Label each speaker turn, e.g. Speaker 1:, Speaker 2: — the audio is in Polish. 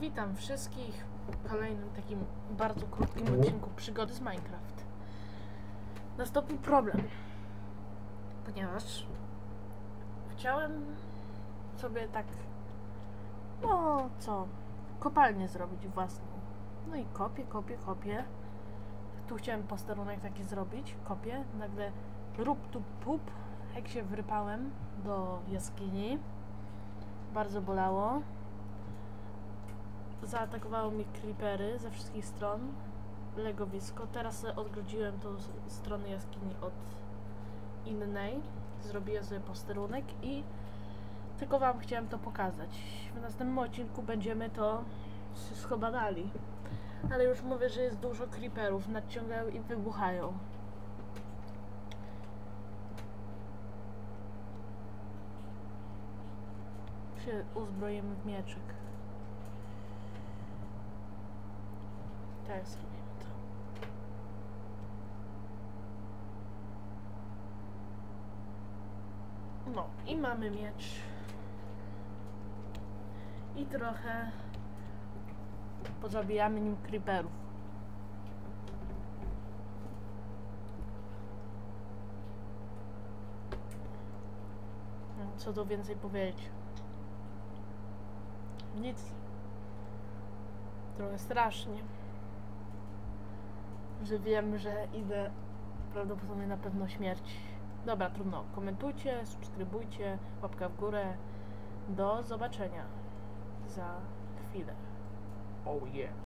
Speaker 1: Witam wszystkich w kolejnym takim bardzo krótkim odcinku przygody z Minecraft. Nastąpił problem, ponieważ chciałem sobie tak, no co, kopalnię zrobić własną. No i kopię, kopię, kopię. Tu chciałem posterunek taki zrobić, kopię. Nagle rób tu pup, jak się wrypałem do jaskini. Bardzo bolało zaatakowało mi creepery ze wszystkich stron, legowisko. Teraz odgrodziłem tą stronę jaskini od innej. Zrobiłem sobie posterunek i tylko wam chciałem to pokazać. W następnym odcinku będziemy to wszystko badali. Ale już mówię, że jest dużo creeperów, nadciągają i wybuchają. Się uzbroimy w mieczyk. Zrobimy to. No, i mamy miecz. I trochę pozabijamy nim creeperów. No, Co tu więcej powiedzieć? Nic. Trochę strasznie że wiem, że idę prawdopodobnie na pewno śmierć. Dobra, trudno. Komentujcie, subskrybujcie, łapka w górę. Do zobaczenia za chwilę. Oh yeah.